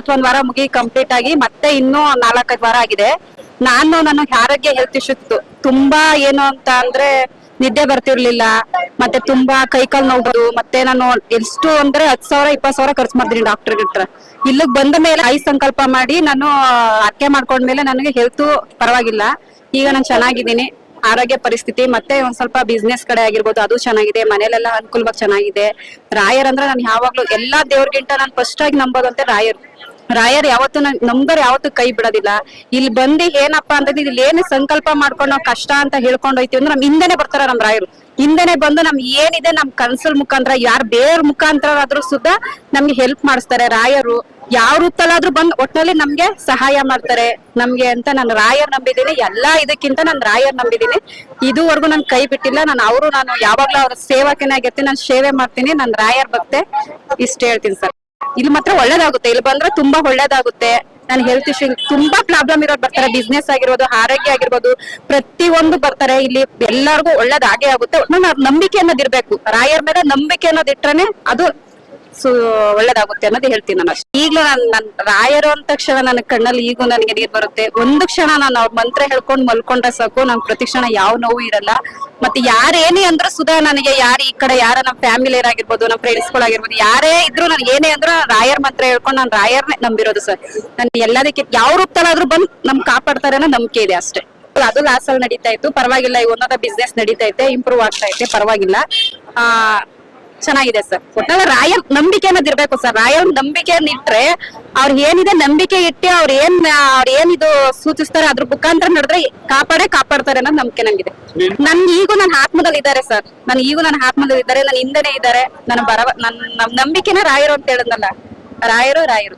ಇಪ್ಪತ್ತೊಂದ್ ವಾರ ಮುಗಿ ಕಂಪ್ಲೀಟ್ ಆಗಿ ಮತ್ತೆ ಇನ್ನೂ ನಾಲ್ಕೈದು ವಾರ ಆಗಿದೆ. ನಾನು ನನ್ನ ಆರೋಗ್ಯ ಹೆಲ್ತ್ ಇಶ್ಯೂ ಇತ್ತು ತುಂಬಾ ಏನು ಅಂತ ಅಂದ್ರೆ ನಿದ್ದೆ ಬರ್ತಿರ್ಲಿಲ್ಲ. ಮತ್ತೆ ತುಂಬಾ ಕೈಕಾಲ್ ನೋವು ಮತ್ತೆ ನಾನು ಎಷ್ಟು ಅಂದ್ರೆ ಹತ್ ಸಾವಿರ ಇಪ್ಪತ್ ಸಾವಿರ ಖರ್ಚು ಮಾಡ್ತೀನಿ ಡಾಕ್ಟರ್ ಹತ್ರ. ಇಲ್ಲಿಗೆ ಬಂದ ಮೇಲೆ ಐ ಸಂಕಲ್ಪ ಮಾಡಿ ನಾನು ಅರ್ಕೆ ಮಾಡ್ಕೊಂಡ್ಮೇಲೆ ನನಗೆ ಹೆಲ್ತ್ ಪರವಾಗಿಲ್ಲ. ಈಗ ನಾನು ಚೆನ್ನಾಗಿದ್ದೀನಿ. ಆರೋಗ್ಯ ಪರಿಸ್ಥಿತಿ ಮತ್ತೆ ಒಂದ್ ಸ್ವಲ್ಪ ಬಿಸ್ನೆಸ್ ಕಡೆ ಆಗಿರ್ಬೋದು ಅದು ಚೆನ್ನಾಗಿದೆ. ಮನೇಲೆಲ್ಲ ಅನುಕೂಲವಾಗಿ ಚೆನ್ನಾಗಿದೆ. ರಾಯರ್ ಅಂದ್ರೆ ನಾನು ಯಾವಾಗ್ಲೂ ಎಲ್ಲಾ ದೇವ್ರಿಗಿಂತ ನಾನು ಫಸ್ಟ್ ಆಗಿ ನಂಬೋದಂತೆ ರಾಯರ್. ರಾಯರ್ ಯಾವತ್ತು ನಂಬರ್ ಯಾವತ್ತು ಕೈ ಬಿಡೋದಿಲ್ಲ. ಇಲ್ಲಿ ಬಂದು ಏನಪ್ಪಾ ಅಂತಂದ್ರೆ ಇಲ್ಲಿ ಏನು ಸಂಕಲ್ಪ ಮಾಡ್ಕೊಂಡು ನಾವು ಕಷ್ಟ ಅಂತ ಹೇಳ್ಕೊಂಡು ಹೋಯ್ತೀವಿ ಅಂದ್ರೆ ನಮ್ ಹಿಂದೆನೆ ಬರ್ತಾರ ನಮ್ ರಾಯರು. ಹಿಂದೆನೆ ಬಂದು ನಮ್ ಏನಿದೆ ನಮ್ ಕನ್ಸಲ್ ಮುಖಾಂತರ, ಯಾರ್ ಬೇರ್ ಮುಖಾಂತರ ಆದ್ರೂ ಸುದ್ದ ನಮ್ಗೆ ಹೆಲ್ಪ್ ಮಾಡಿಸ್ತಾರೆ ರಾಯರು. ಯಾವ ರೂಪದಲ್ಲಾದ್ರೂ ಬಂದ್ ಒಟ್ನಲ್ಲಿ ನಮ್ಗೆ ಸಹಾಯ ಮಾಡ್ತಾರೆ. ನಮ್ಗೆ ಅಂತ ನಾನು ರಾಯರ್ ನಂಬಿದೀನಿ ಎಲ್ಲಾ ಇದಕ್ಕಿಂತ ನಾನು ರಾಯರ್ ನಂಬಿದೀನಿ ಇದುವರೆಗೂ ನಾನು ಕೈ ಬಿಟ್ಟಿಲ್ಲ. ನಾನು ಅವರು ನಾನು ಯಾವಾಗ್ಲೂ ಅವ್ರ ಸೇವಕನೇ ಆಗಿರ್ತೀನಿ. ನಾನು ಸೇವೆ ಮಾಡ್ತೀನಿ. ನಾನು ರಾಯರ್ ಭಕ್ತೆ. ಇಷ್ಟ ಹೇಳ್ತೀನಿ ಸರ್. ಇಲ್ಲಿ ಮಾತ್ರ ಒಳ್ಳೇದಾಗುತ್ತೆ. ಇಲ್ಲಿ ಬಂದ್ರೆ ತುಂಬಾ ಒಳ್ಳೇದಾಗುತ್ತೆ. ನಾನು ಹೆಲ್ತ್ ಇಶ್ಯೂ ತುಂಬಾ ಪ್ರಾಬ್ಲಮ್ ಇರೋರು ಬರ್ತಾರೆ. ಬಿಸ್ನೆಸ್ ಆಗಿರ್ಬೋದು, ಆರೋಗ್ಯ ಆಗಿರ್ಬೋದು ಪ್ರತಿ ಒಂದು ಬರ್ತಾರೆ. ಇಲ್ಲಿ ಎಲ್ಲರಿಗೂ ಒಳ್ಳೇದಾಗೇ ಆಗುತ್ತೆ. ನಂಬಿಕೆ ಅನ್ನೋದಿರ್ಬೇಕು. ರಾಯರ್ ಮೇಲೆ ನಂಬಿಕೆ ಅನ್ನೋದು ಇಟ್ರೇನೆ ಅದು ಸೊ ಒಳ್ಳೇದಾಗುತ್ತೆ ಅನ್ನೋದು ಹೇಳ್ತೀನಿ ನಾನು ಅಷ್ಟೇ. ಈಗಲೂ ನಾನು ನನ್ನ ರಾಯರು ಅಂದ ತಕ್ಷಣ ನನ್ನ ಕಣ್ಣಲ್ಲಿ ಈಗೂ ನನಗೆ ನೀರ್ ಬರುತ್ತೆ. ಒಂದು ಕ್ಷಣ ನಾನು ಅವ್ರ ಮಂತ್ರ ಹೇಳ್ಕೊಂಡು ಮಲ್ಕೊಂಡ್ರೆ ಸಾಕು, ನಂಗೆ ಪ್ರತಿ ಕ್ಷಣ ಯಾವ ನೋವು ಇರಲ್ಲ. ಮತ್ತೆ ಯಾರೇನೇ ಅಂದ್ರೂ ಸುಧಾ ನನಗೆ ಯಾರು ಈ ಕಡೆ ಯಾರ ನಮ್ಮ ಫ್ಯಾಮಿಲಿ ಆಗಿರ್ಬೋದು ನಮ್ಮ ಫ್ರೆಂಡ್ಸ್ ಗಳಾಗಿರ್ಬೋದು ಯಾರೇ ಇದ್ರು ನನಗೆ ಏನೇ ಅಂದ್ರೂ ರಾಯರ್ ಮಂತ್ರ ಹೇಳ್ಕೊಂಡು ನಾನು ರಾಯರ್ನೇ ನಂಬಿರೋದು ಸರ್. ನನ್ಗೆ ಎಲ್ಲದಕ್ಕೆ ಯಾವ ರೂಪದಲ್ಲಾದ್ರೂ ಬಂದು ನಮ್ ಕಾಪಾಡ್ತಾರೆ ಅನ್ನೋ ನಂಬಿಕೆ ಇದೆ ಅಷ್ಟೇ. ಅದು ಲಾಸ್ ಅಲ್ಲಿ ನಡೀತಾ ಇತ್ತು. ಪರವಾಗಿಲ್ಲ, ಈ ಒಂದೊಂದ ಬಿಸ್ನೆಸ್ ನಡೀತಾ ಇದೆ ಇಂಪ್ರೂವ್ ಆಗ್ತಾ ಇದೆ ಪರವಾಗಿಲ್ಲ. ಆ ಚೆನ್ನಾಗಿದೆ ಸರ್. ಒಟ್ಟಾಗ ರಾಯಲ್ ನಂಬಿಕೆ ಅನ್ನೋದು ಇರ್ಬೇಕು ಸರ್. ರಾಯಲ್ ನಂಬಿಕೆ ಇಟ್ರೆ ಅವ್ರ ಏನಿದೆ ನಂಬಿಕೆ ಇಟ್ಟೆ ಅವ್ರ ಏನ್, ಅವ್ರ ಏನಿದು ಸೂಚಿಸ್ತಾರೆ ಅದ್ರ ಮುಖಾಂತರ ನಡೆದ್ರೆ ಕಾಪಾಡೇ ಕಾಪಾಡ್ತಾರೆ ಅನ್ನೋದು ನಂಬಿಕೆ ನಂಗಿದೆ. ನನ್ ಈಗೂ ನನ್ನ ಆತ್ಮದಲ್ಲಿ ಇದ್ದಾರೆ ಸರ್. ನನ್ ಈಗೂ ನನ್ನ ಆತ್ಮದಲ್ಲಿ ಇದ್ದಾರೆ ನನ್ನ ಹಿಂದೆನೆ ಇದ್ದಾರೆ ನನ್ನ ಬರವ ನನ್ನ ನಂಬಿಕೆನ ರಾಯರು ಅಂತ ಹೇಳಿದ್ನಲ್ಲ. ರಾಯರು ರಾಯರು.